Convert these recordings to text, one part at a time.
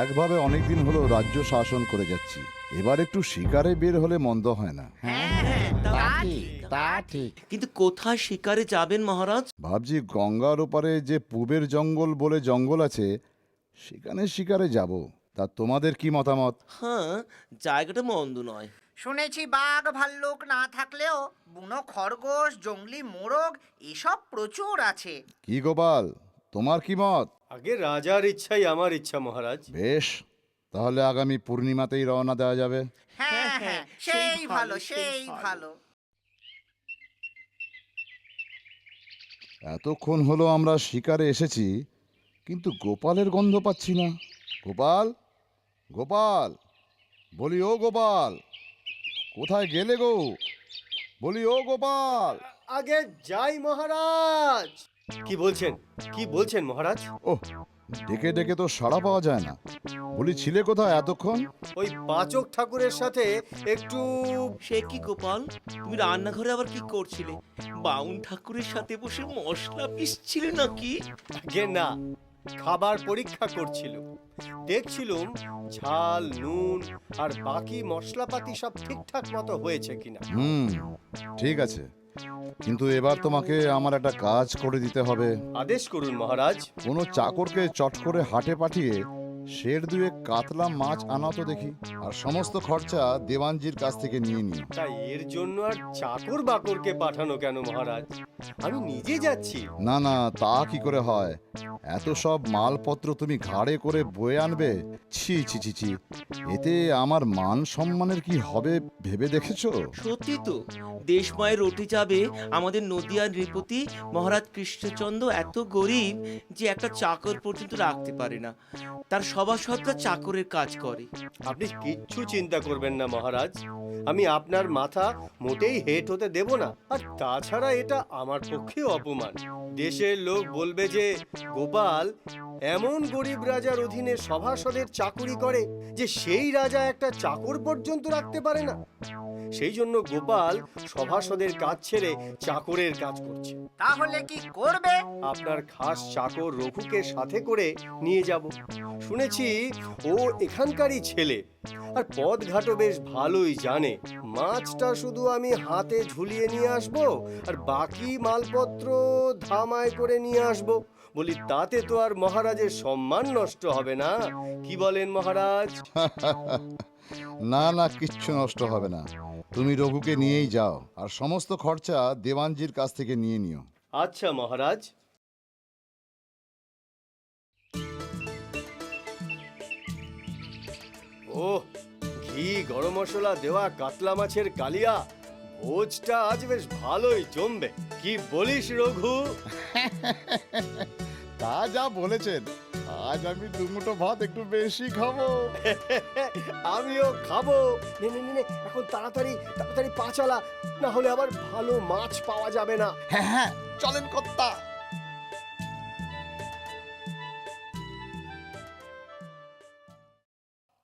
একভাবে অনেকদিন হলো রাজ্য শাসন করে যাচ্ছি। এবার একটু শিকারে বের হলে মন্দ হয় না। তা ঠিক তা ঠিক। কিন্তু কোথায় শিকারে যাবেন মহারাজ? ভাবছি গঙ্গার ওপারে যে পূবের জঙ্গল বলে জঙ্গল আছে সেখানে শিকারে যাব। তা তোমাদের কি মতামত? হ্যাঁ জায়গাটা মন্দ নয়। শুনেছি বাঘ ভাল্লুক না থাকলেও বুনো খরগোশ জঙ্গলি মোরগ এসব প্রচুর আছে। কি গোপাল? তোমার কি মত? আগে রাজার ইচ্ছাই আমার ইচ্ছা মহারাজ। বেশ তাহলে আগামী পূর্ণিমাতেই রওনা দেওয়া যাবে। হ্যাঁ হ্যাঁ সেই ভালো সেই ভালো। এতক্ষণ হলো আমরা শিকারে এসেছি কিন্তু গোপালের গন্ধ পাচ্ছি না। গোপাল গোপাল বলি ও গোপাল কোথায় গেলে গো? বলি ও গোপাল। আগে যাই মহারাজ। কি বলছেন? কি বলছেন মহারাজ? ও ডেকে ডেকে তো সাড়া পাওয়া যায় না। বলি ছিলে কোথায় এতক্ষণ? ওই পাচক ঠাকুরের সাথে একটু সে কি গোপাল? তুমি রান্নাঘরে আবার কি করছিলে? বাউন ঠাকুরের সাথে বসে মশলা পিসছিলে নাকি? আগে না খাবার পরীক্ষা করছিল। দেখছিলুম ঝাল নুন আর বাকি মশলাপাতি সব ঠিকঠাক মতো হয়েছে কিনা। হুম ঠিক আছে। কিন্তু এবার তোমাকে আমার একটা কাজ করে দিতে হবে। আদেশ করুন মহারাজ। কোনো চাকরকে চট করে হাটে পাঠিয়ে শের দুয়ে কাতলা মাছ আনা তো দেখি আর সমস্ত খরচা দেওয়ানজির কাছ থেকে নিয়ে নিও তাই এর জন্য আর চাকর বাকরকে পাঠানো কেন মহারাজ? আমি নিজে যাচ্ছি। না না তা কি করে হয়? এত সব মালপত্র তুমি ঘাড়ে করে বয়ে আনবে? ছি ছি ছি ছি। এতে আমার মান সম্মানের কি হবে ভেবে দেখেছ? সত্যি তো দেশময় রটি যাবে আমাদের নদিয়ার নৃপতি মহারাজ কৃষ্ণচন্দ্র এত গরিব যে একটা চাকর পর্যন্ত রাখতে পারে না। তার সভাসদরা চাকরের কাজ করে। আপনি কিচ্ছু চিন্তা করবেন না মহারাজ। আমি আপনার মাথা মোটেই হেট হতে দেব না। আর তাছাড়া এটা আমার পক্ষে অপমান। দেশের লোক বলবে যে গোপাল এমন গরিব রাজার অধীনে সভাসদের চাকুরি করে যে সেই রাজা একটা চাকর পর্যন্ত রাখতে পারে না। সেই জন্য গোপাল সভাসদের কাজ ছেড়ে চাকরের কাজ করছে। তাহলে কি করবে? আপনার খাস চাকর রঘুকে সাথে করে নিয়ে যাব। শুনেছি ও এখানকারই ছেলে। আর পথঘাটও বেশ ভালোই জানে। মাছটা শুধু আমি হাতে ঝুলিয়ে নিয়ে আসব আর বাকি মালপত্র ধামায় করে নিয়ে আসব। বলি তাতে তো আর মহারাজের সম্মান নষ্ট হবে না। কি বলেন মহারাজ? না না কিচ্ছু নষ্ট হবে না। তুমি রঘুকে নিয়েই যাও আর সমস্ত খরচা দেওয়ানজির কাছ থেকে নিয়ে নিও। আচ্ছা মহারাজ। ও ঘি গরম মশলা দেওয়া কাতলা মাছের কালিয়া ভোজটা আজ বেশ ভালোই জমবে। কি বলিস রঘু? তা যা বলেছেন আজ আমি দুমুটো ভাত একটু বেশি খাব। আমিও খাব। নে নে, নে এখন তাড়াতাড়ি তাড়াতাড়ি পা চালা না হলে আবার ভালো মাছ পাওয়া যাবে না। হ্যাঁ হ্যাঁ চলেন কর্তা।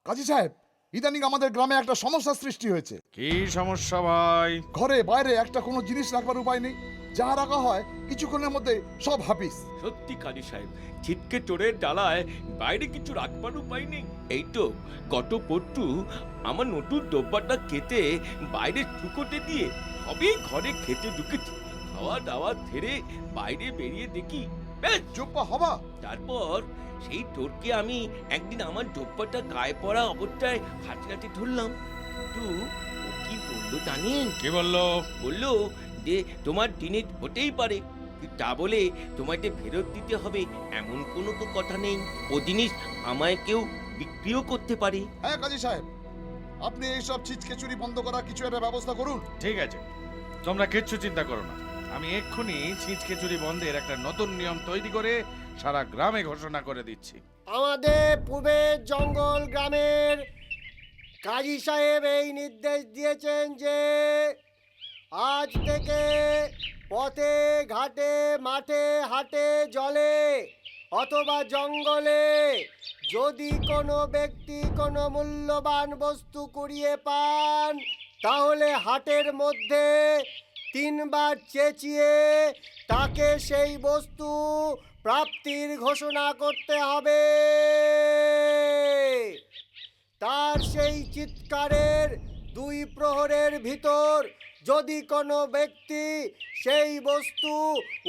কাজী সাহেব ইদানিং আমাদের গ্রামে একটা সমস্যা সৃষ্টি হয়েছে। কি সমস্যা ভাই? ঘরে বাইরে একটা কোনো জিনিস রাখবার উপায় নেই। যা রাখা হয় কিছুক্ষণের মধ্যে সব হাফিস সত্যি কালী সাহেব ছিটকে চোরের ডালায় বাইরে কিছু রাখবার উপায় নেই। এই তো গত পট্টু আমার নতুন ডব্বাটা কেটে বাইরে টুকোতে দিয়ে সবই ঘরে খেতে ঢুকেছি। খাওয়া দাওয়া ছেড়ে বাইরে বেরিয়ে দেখি ব্যাস চুপ্পা হবা। তারপর সেই টোরকে আমি একদিন আমার ডব্বাটা গায়ে পড়া অবস্থায় হাঁটি হাঁটি ধরলাম। কিন্তু ও কি বলল জানেন? কি বলল? বলল যে তোমার দিনে হতেই পারে তা বলে তোমাকে ফেরত দিতে হবে এমন কোনো তো কথা নেই। ও জিনিস আমায় কেউ বিক্রিও করতে পারে। হ্যাঁ কাজী সাহেব আপনি এইসব ছিচকে চুরি বন্ধ করার কিছু একটা ব্যবস্থা করুন। ঠিক আছে তোমরা কিচ্ছু চিন্তা করো না। আমি এক্ষুনি ছিঁচকে চুরি বন্ধের একটা নতুন নিয়ম তৈরি করে সারা গ্রামে ঘোষণা করে দিচ্ছি। আমাদের পূবের জঙ্গল গ্রামের কাজী সাহেব এই নির্দেশ দিয়েছেন যে আজ থেকে পথে, ঘাটে, মাঠে, হাটে, জলে অথবা জঙ্গলে যদি কোনো ব্যক্তি কোনো মূল্যবান বস্তু কুড়িয়ে পান, তাহলে হাটের মধ্যে তিনবার চেঁচিয়ে তাকে সেই বস্তু প্রাপ্তির ঘোষণা করতে হবে। তার সেই চিৎকারের দুই প্রহরের ভিতর যদি কোনো ব্যক্তি সেই বস্তু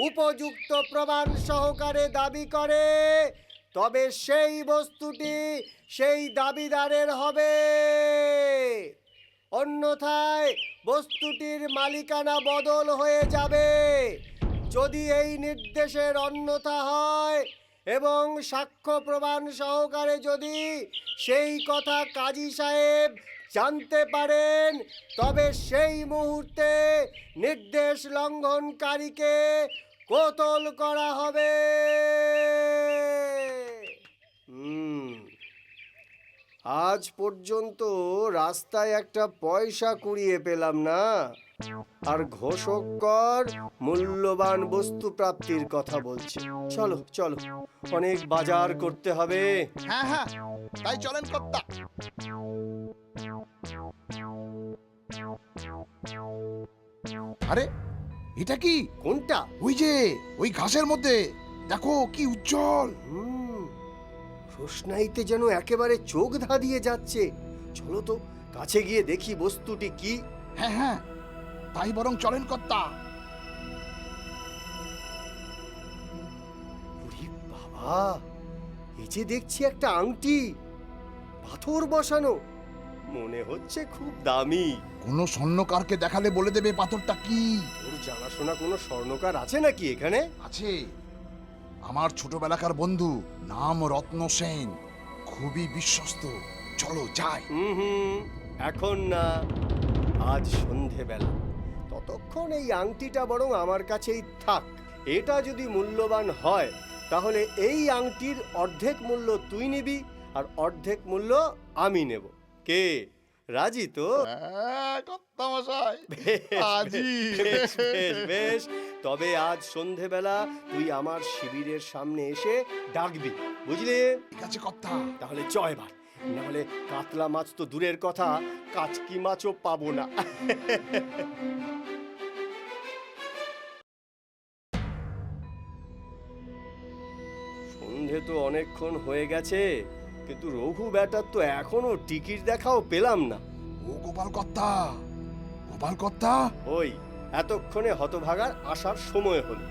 উপযুক্ত প্রমাণ সহকারে দাবি করে, তবে সেই বস্তুটি সেই দাবিদারের হবে। অন্যথায় বস্তুটির মালিকানা বদল হয়ে যাবে। যদি এই নির্দেশের অন্যথা হয় এবং সাক্ষ্য প্রমাণ সহকারে যদি সেই কথা কাজী সাহেব জানতে পারেন, তবে সেই মুহূর্তে নির্দেশ লঙ্ঘনকারীকে কোতল করা হবে। আজ পর্যন্ত রাস্তায় একটা পয়সা কুড়িয়ে পেলাম না। আর ঘোষক কর মূল্যবান বস্তু প্রাপ্তির কথা বলছে। চলো চলো অনেক বাজার করতে হবে। হ্যাঁ হ্যাঁ তাই চলেন কর্তা। আরে এটা কি? কোনটা? ওই যে ওই ঘাসের মধ্যে। দেখো কি উজ্জ্বল। হুম রোশনাইতে যেন একেবারে চোখ ধাঁধিয়ে যাচ্ছে। চলো তো কাছে গিয়ে দেখি বস্তুটি কি। হ্যাঁ হ্যাঁ তাই বরং চলেন কর্তা। বাবা এই যে দেখছি একটা আংটি পাথর বসানো মনে হচ্ছে খুব দামি। কোনো স্বর্ণকারকে দেখালে বলে দেবে পাথরটা কি? তোর জানাশোনা কোনো স্বর্ণকার আছে নাকি এখানে? আছে। আমার ছোটবেলাকার বন্ধু নাম রত্ন সেন খুবই বিশ্বস্ত। চলো যাই। হুম হুম এখন না আজ সন্ধেবেলা। ততক্ষণ এই আংটিটা বরং আমার কাছেই থাক। এটা যদি মূল্যবান হয় তাহলে এই আংটির অর্ধেক মূল্য তুই নিবি আর অর্ধেক মূল্য আমি নেব। কে? রাজি তো? কর্তা বেশ বেশ বেশ তবে আজ সন্ধেবেলা তুই আমার শিবিরের সামনে এসে ডাকবি বুঝলি? ঠিক আছে কর্তা। তাহলে জয় বার নাহলে কাতলা মাছ তো দূরের কথা কাচকি মাছও পাবো না। তো অনেকক্ষণ হয়ে গেছে কিন্তু রঘু ব্যাটার তো এখনও টিকিট দেখাও পেলাম না। ও গোপাল কর্তা গোপাল কর্তা ওই এতক্ষণে হতভাগার আসার সময় হলো।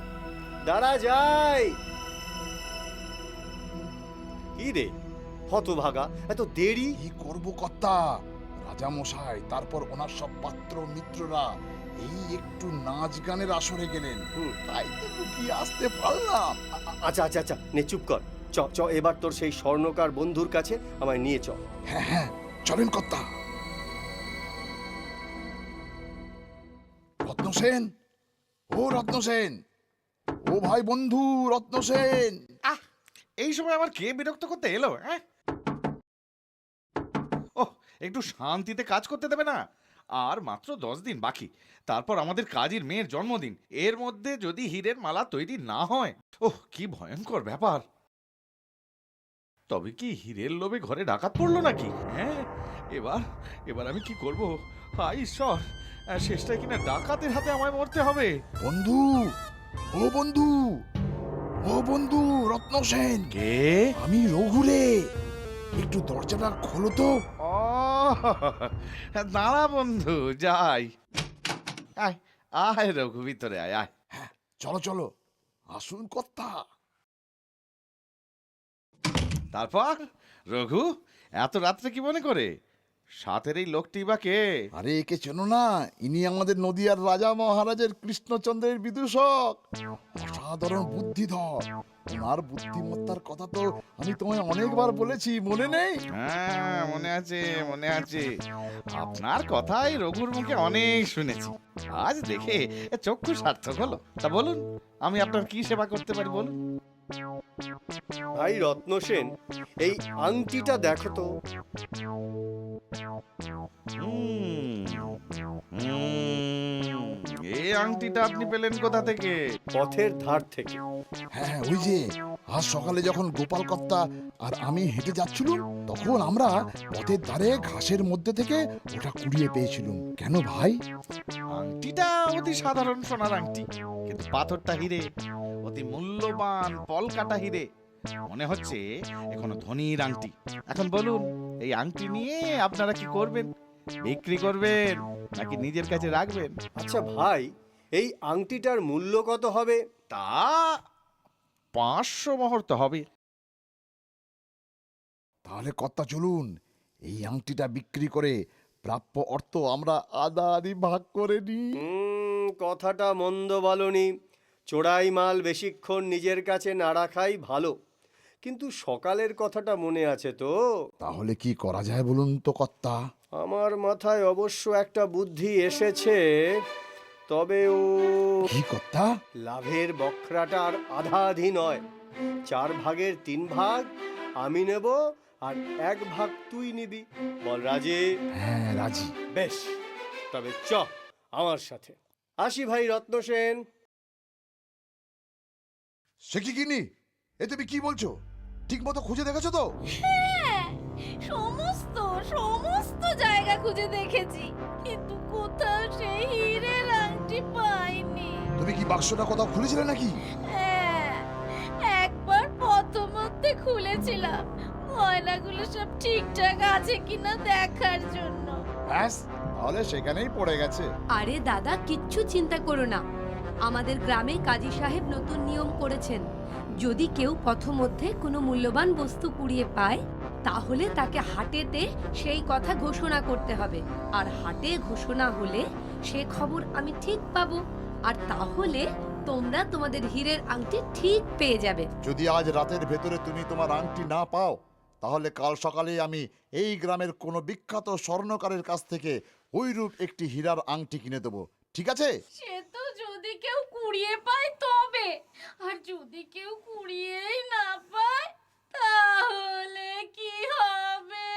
দাঁড়া যাই। কি রে হতভাগা এত দেরি? কি করব কর্তা? রাজা মশাই তারপর ওনার সব পাত্র মিত্ররা এই একটু নাচ গানের আসরে গেলেন। তাই তো লুকিয়ে আসতে পারলাম? আচ্ছা আচ্ছা আচ্ছা নে চুপ কর। চ চ এবার তোর সেই স্বর্ণকার বন্ধুর কাছে আমায় নিয়ে চ। হ্যাঁ হ্যাঁ চলেন কর্তা। রত্নসেন ও রত্নসেন ও ভাই বন্ধু রত্নসেন। আহ এই সময় আমার কে বিরক্ত করতে এলো হ্যাঁ? ওহ একটু শান্তিতে কাজ করতে দেবে না? আর মাত্র দশ দিন বাকি তারপর আমাদের কাজীর মেয়ের জন্মদিন এর মধ্যে যদি হীরের মালা তৈরি না হয় ওহ কি ভয়ঙ্কর ব্যাপার। তবে কি হীরের লোভে ঘরে ডাকাত পড়ল নাকি? হ্যাঁ এবার এবার আমি কি করব? হায় ঈশ্বর আহ, শেষটায় কিনা ডাকাতের হাতে আমায় মরতে হবে। বন্ধু ও বন্ধু ও বন্ধু রত্ন সেন। কে? আমি রঘুরে। একটু দরজাটা খোলো তো। দাঁড়া বন্ধু যাই। আয় আয় রঘু ভিতরে আয় আয়। চলো চলো। আসুন কর্তা। তারপর? রঘু এত রাত্রে কি মনে করে? সাথের এই লোকটি বা কে? আরে একে চেনো না ইনি আমাদের নদিয়ার রাজা মহারাজের কৃষ্ণচন্দ্রের বিদূষক। অসাধারণ বুদ্ধিধর। ওনার বুদ্ধিমত্তার কথা তো আমি তোমায় অনেকবার বলেছি মনে নেই? হ্যাঁ মনে আছে মনে আছে। আপনার কথাই রঘুর মুখে অনেক শুনেছি। আজ দেখে চক্ষু সার্থক হলো। তা বলুন আমি আপনার কি সেবা করতে পারি বলুন? ভাই রত্ন সেন এই আংটিটা দেখো তো। এই আংটিটা আপনি পেলেন কোথা থেকে? পথের ধার থেকে। হ্যাঁ ওই যে আজ সকালে যখন গোপাল কর্তা আর আমি হেঁটে যাচ্ছিলুম তখন আমরা পথের ধারে ঘাসের মধ্যে থেকে ওটা কুড়িয়ে পেয়েছিলুম। কেন ভাই? আংটিটা অতি সাধারণ সোনার আংটি কিন্তু পাথরটা হিরে। অতি মূল্যবান পলকাটা হিরে। মনে হচ্ছে এখনও ধনির আংটি। এখন বলুন এই আংটি নিয়ে আপনারা কি করবেন? বিক্রি করবেন নাকি নিজের কাছে রাখবেন? আচ্ছা ভাই এই আংটিটার মূল্য কত হবে? তা পাঁচশো মোহর তো হবে। তাহলে কর্তা চলুন এই আংটিটা বিক্রি করে প্রাপ্য অর্থ আমরা আদা আদি ভাগ করে নিই। কথাটা মন্দ বলনি। চোরাই মাল বেশিক্ষণ নিজের কাছে না রাখাই ভালো। কিন্তু সকালের কথাটা মনে আছে তো। তাহলে কি করা যায় বলুন তো কর্তা? আমার মাথায় অবশ্য একটা বুদ্ধি এসেছে তবে ও কি কর্তা? লাভের বখরাটার আধা আধি নয়। চার ভাগের তিন ভাগ আমি নেব আর এক ভাগ তুই নিবি। বল রাজে। হ্যাঁ রাজি। বেশ তবে চ আমার সাথে। আসি ভাই রত্ন সেন সে কি কিনি এ তুমি কি বলছো? ঠিক মতো খুঁজে দেখেছ তো? হ্যাঁ সমস্ত সমস্ত জায়গা খুঁজে দেখেছি কিন্তু কোথাও সেই হীরের আংটি পাইনি। তুমি কি বাক্সটা কোথাও খুলেছিলে নাকি? হ্যাঁ একবার প্রথমতে খুলেছিলাম। ময়নাগুলো সব ঠিকঠাক আছে কিনা দেখার জন্য। ব্যাস তাহলে সেখানেই পড়ে গেছে। আরে দাদা কিচ্ছু চিন্তা করো না। আমাদের গ্রামে কাজী সাহেব নতুন নিয়ম করেছেন। যদি কেউ পথমধ্যে কোনো মূল্যবান বস্তু কুড়িয়ে পায়, তাহলে তাকে হাটেতে সেই কথা ঘোষণা করতে হবে। আর হাটে ঘোষণা হলে সে খবর আমি ঠিক পাবো। আর তাহলে তোমরা তোমাদের হীরের আংটি ঠিক পেয়ে যাবে। যদি আজ রাতের ভেতরে তুমি তোমার আংটি না পাও, তাহলে কাল সকালে আমি এই গ্রামের কোনো বিখ্যাত স্বর্ণকারের কাছ থেকে ওইরূপ একটি হীরার আংটি কিনে দেবো। ঠিক আছে? সে তো যদি কেউ কুড়িয়ে পায় তবে। আর যদি কেউ কুড়িয়েই না পায় তাহলে কি হবে?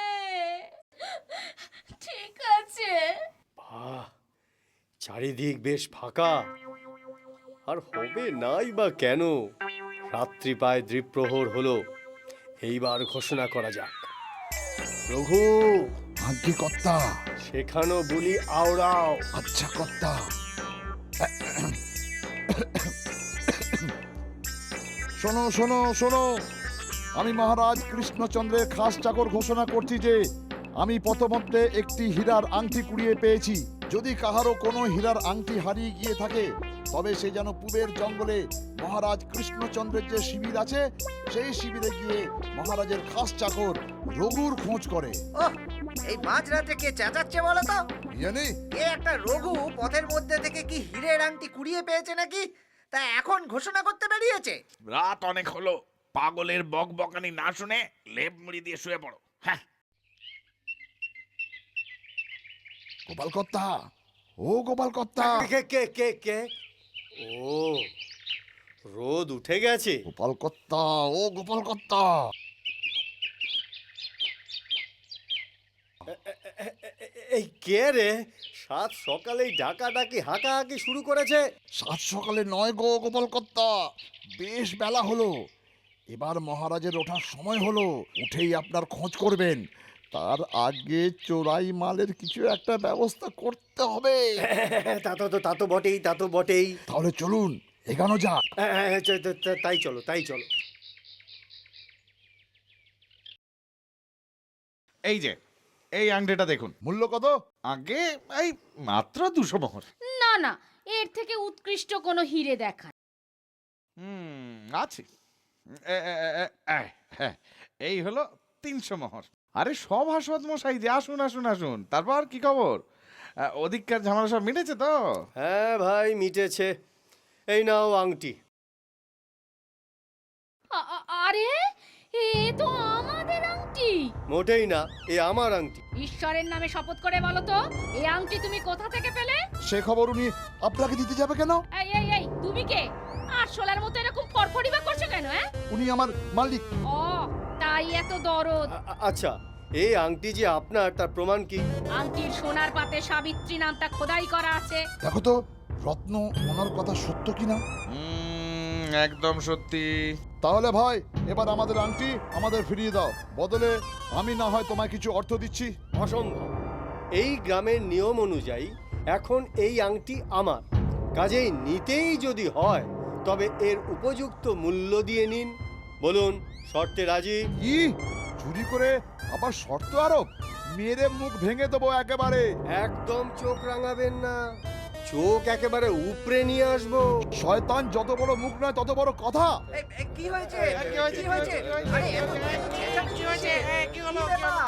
ঠিক আছে। বাহ চারিদিক বেশ ফাঁকা। আর হবে নাই বা কেন? রাত্রি পায় দ্বীপ্রহর হলো। এইবার ঘোষণা করা যাক। রঘু আংটি কর্তা সেখানো বলি আওড়াও। আচ্ছা কর্তা। শোনো শোনো শোনো। আমি মহারাজ কৃষ্ণচন্দ্রের খাস চাকর ঘোষণা করছি যে আমি পথমধ্যে একটি হীরার আংটি কুড়িয়ে পেয়েছি। যদি কাহারও কোনো হীরার আংটি হারিয়ে গিয়ে থাকে তবে সে যেন পূবের জঙ্গলে মহারাজ কৃষ্ণচন্দ্রের যে শিবির আছে সেই শিবিরে গিয়ে মহারাজের খাস চাকর রঘুর খোঁজ করে। ওহ এই মাঝরাতে কে চেঁচাচ্ছে বলো তো? জানি এ একটা রঘু পথের মধ্যে থেকে কি হীরের আংটি কুড়িয়ে পেয়েছে নাকি? তা এখন ঘোষণা করতে বেরিয়েছে। রাত অনেক হলো পাগলের বক বকানি না শুনে লেপ মুড়ি দিয়ে শুয়ে পড়ো। হ্যাঁ গোপাল কর্তা ও গোপাল কর্তা কে কে কে কে? ও রোদ উঠে গেছে। গোপাল কর্তা ও গোপাল কর্তা এই কে রে? সাত সকালেই ডাকা ডাকি হাঁকা হাঁকি শুরু করেছে। সাত সকালে নয় গো গোপাল কর্তা বেশ বেলা হলো। এবার মহারাজের ওঠার সময় হলো উঠেই আপনার খোঁজ করবেন। তার আগে চোরাই মালের কিছু একটা ব্যবস্থা করতে হবে। তা তো তা তো বটেই তা তো বটেই। তাহলে চলুন এগানো যাক। হ্যাঁ, হ্যাঁ, হ্যাঁ, তাই চলো তাই চলো। এই যে এই আংটিটা দেখুন। মূল্য কত? আগে এই মাত্র দুশো মোহর। না না এর থেকে উৎকৃষ্ট কোনো হিরে দেখা হুম আছে। হ্যাঁ এই হলো তিনশো মোহর। আরে সব হাসপাত মশাই যে আসুন আসুন আসুন। তারপর কি খবর? ওদিককার ঝামেলা সব মিটেছে তো? হ্যাঁ ভাই মিটেছে। এই নাও আংটি। আরে এ তো আমাদের আংটি। মোটেই না এ আমার আংটি। ঈশ্বরের নামে শপথ করে বলো তো এই আংটি তুমি কোথা থেকে পেলে? সে খবর উনি আপনাকে দিতে যাবে কেন? এই এই এই তুমি কে? আরশোলার মতো এরকম ফরফরিবা করছ কেন হ্যাঁ? উনি আমার মালিক। ও তাই এত দরদ। আচ্ছা এই আংটি যে আপনার তার প্রমাণ কি? আংটির সোনার পাতে সাবিত্রী নামটা খোদাই করা আছে। দেখো তো রত্ন ওনার কথা সত্য কিনা? একদম সত্যি। তাহলে ভাই এবার আমাদের আংটি আমাদের ফিরিয়ে দাও। বদলে আমি না হয় তোমায় কিছু অর্থ দিচ্ছি। অসম্ভব। এই গ্রামের নিয়ম অনুযায়ী এখন এই আংটি আমার। কাজেই নিতেই যদি হয় তবে এর উপযুক্ত মূল্য দিয়ে নিন। বলুন শর্তে রাজি? কি? চুরি করে? আবার শর্ত আরোপ? মেরে মুখ ভেঙে দেবো একেবারে। একদম চোখ রাঙাবেন না। চোখ একেবারে উপরে নিয়ে আসব। শয়তান যত বড় মুখ নয় তত বড় কথা। কি হয়েছে কি হয়েছে? কি হয়েছে? কি হয়েছে? আরে চেঁচামেচি হয়েছে? কি ব্যাপার?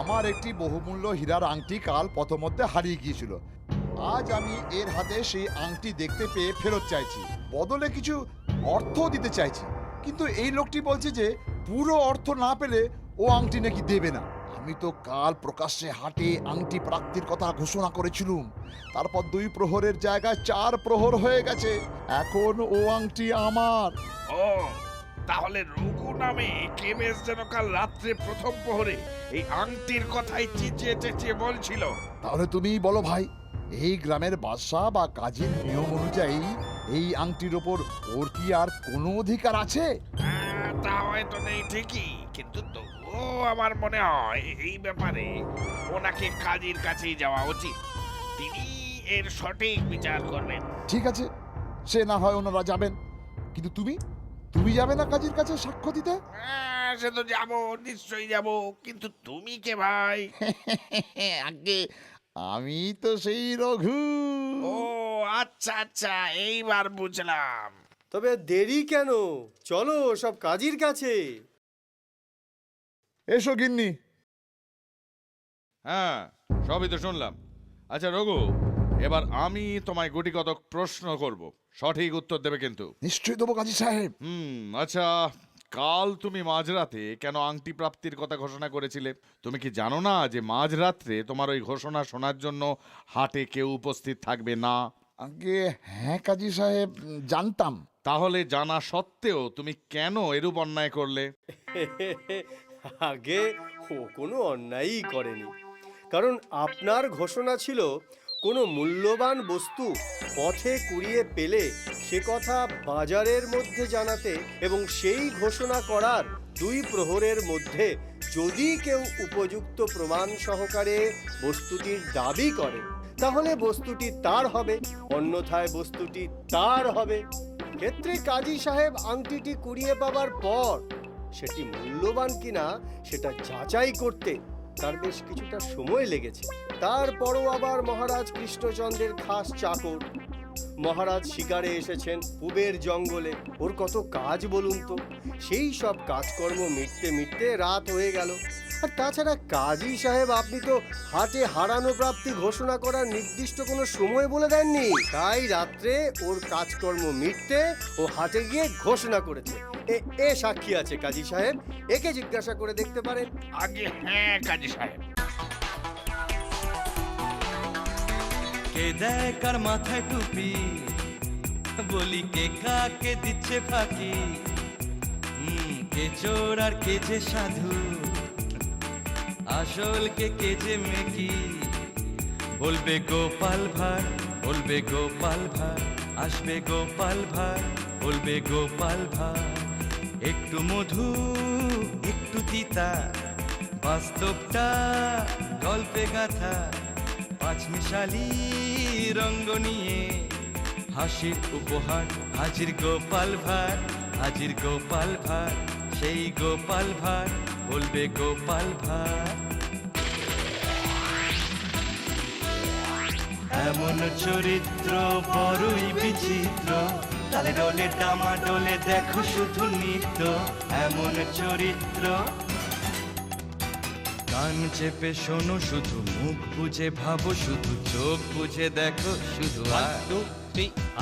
আমার একটি বহুমূল্য হীরার আংটি কাল পথমধ্যে হারিয়ে গিয়েছিল। আজ আমি এর হাতে সেই আংটি দেখতে পেয়ে ফেরত চাইছি। বদলে কিছু অর্থ দিতে চাইছি। কিন্তু এই লোকটি বলছে যে পুরো অর্থ না পেলে ও আংটি নাকি দেবে না। আমি তো কাল প্রকাশ্যে হাটে আংটি প্রাপ্তির কথা ঘোষণা করেছিলুম। তারপর দুই প্রহরের জায়গায় চার প্রহর হয়ে গেছে। এখন ও আংটি আমার। ও তাহলে রঘু নামে কেমেস যেন কাল রাত্রে প্রথম প্রহরে এই আংটির কথাই চেঁচিয়ে চেঁচিয়ে বলছিল। তাহলে তুমিই বলো ভাই এই গ্রামের বাদশা বা কাজের নিয়ম অনুযায়ী এই আংটির ওপর ওর কি আর কোনো অধিকার আছে? হ্যাঁ, তা হয়তো নেই ঠিকই কিন্তু তবুও আমার মনে হয় এই ব্যাপারে ওনাকে কাজীর কাছেই যাওয়া উচিত। তিনি এর সঠিক বিচার করবেন। ঠিক আছে সে না হয় ওনারা যাবেন। কিন্তু তুমি? তুমি যাবে না কাজীর কাছে সাক্ষ্য দিতে? হ্যাঁ, সে তো যাব নিশ্চয়ই যাব কিন্তু তুমি কে ভাই? আগে আমি তো সেই রঘু। ও আচ্ছা আচ্ছা এইবার বুঝলাম। তবে দেরি কেন? চলো সব কাজীর কাছে। এসো গিন্নি। হ্যাঁ সবই তো শুনলাম। আচ্ছা রঘু এবার আমি তোমায় গুটি কতক প্রশ্ন করব। সঠিক উত্তর দেবে কিন্তু। নিশ্চয়ই দেবো কাজী সাহেব। হুম আচ্ছা কাল তুমি মাঝরাতে কেন আংটি প্রাপ্তির কথা ঘোষণা করেছিলে? তুমি কি জানো না যে মাঝরাত্রে তোমার ওই ঘোষণা শোনার জন্য হাটে কেউ উপস্থিত থাকবে না? আগে হ্যাঁ কাজী সাহেব জানতাম। তাহলে জানা সত্ত্বেও তুমি কেন এরূপ অন্যায় করলে? আগে ও কোনো অন্যায়ই করেনি। কারণ আপনার ঘোষণা ছিল কোনো মূল্যবান বস্তু পথে কুড়িয়ে পেলে সে কথা বাজারের মধ্যে জানাতে এবং সেই ঘোষণা করার দুই প্রহরের মধ্যে যদি কেউ উপযুক্ত প্রমাণ সহকারে বস্তুটির দাবি করে তাহলে বস্তুটি তার হবে, অন্যথায় বস্তুটি তার হবে। ক্ষেত্রে কাজী সাহেব আংটিটি কুড়িয়ে পাবার পর সেটি মূল্যবান কিনা সেটা যাচাই করতে তার বেশ কিছুটা সময় লেগেছে। তারপরও আবার মহারাজ কৃষ্ণচন্দ্রের খাস চাকর। মহারাজ শিকারে এসেছেন পুবের জঙ্গলে। ওর কত কাজ বলুন তো? সেই সব কাজকর্ম মিটতে মিটতে রাত হয়ে গেল। আর তাছাড়া কাজী সাহেব আপনি তো হাটে হারানো প্রাপ্তি ঘোষণা করার নির্দিষ্ট কোনো সময় বলে দেননি। তাই রাত্রে ওর কাজকর্ম মিটতে ও হাটে গিয়ে ঘোষণা করেছে। এ এ সাক্ষী আছে কাজী সাহেব। একে জিজ্ঞাসা করে দেখতে পারেন। আগে হ্যাঁ কাজী সাহেব। কে দেয় কার মাথায় টুপি? বলি কে কাকে দিচ্ছে ফাঁকি? কে চোর আর কে যে সাধু? আসল কে কে যে মেকি? বলবে গোপাল ভার বলবে গোপাল ভার আসবে গোপাল ভার বলবে গোপাল ভার একটু মধু, একটু তিতা, বাস্তবটা গল্পে গাথা পাঁচমিশালি রঙ্গ নিয়ে হাসির উপহার। হাজির গোপাল ভার হাজির গোপাল ভার সেই গোপাল ভার বলবে গোপাল ভার এমন চরিত্র বড়ই বিচিত্র। তালে ডোলে ডামা ডোলে দেখো শুধু নৃত্য। এমন চরিত্র। কান চেপে শোনো শুধু মুখ বুঝে ভাবো শুধু চোখ বুঝে দেখো শুধু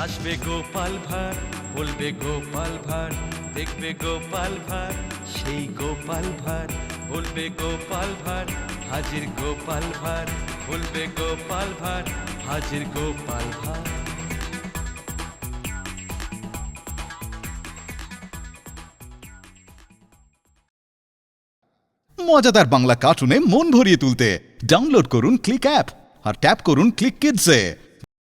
আসবে গোপাল ভার বলবে গোপাল ভার দেখবে গোপাল ভার সেই গোপাল ভার বলবে গোপাল ভার হাজির গোপাল ভার বলবে গোপাল ভার হাজির গোপাল ভাই মজাদার বাংলা কার্টুনে মন ভরিয়ে তুলতে। ডাউনলোড করুন ক্লিক অ্যাপ আর ট্যাপ করুন ক্লিক কিডসে।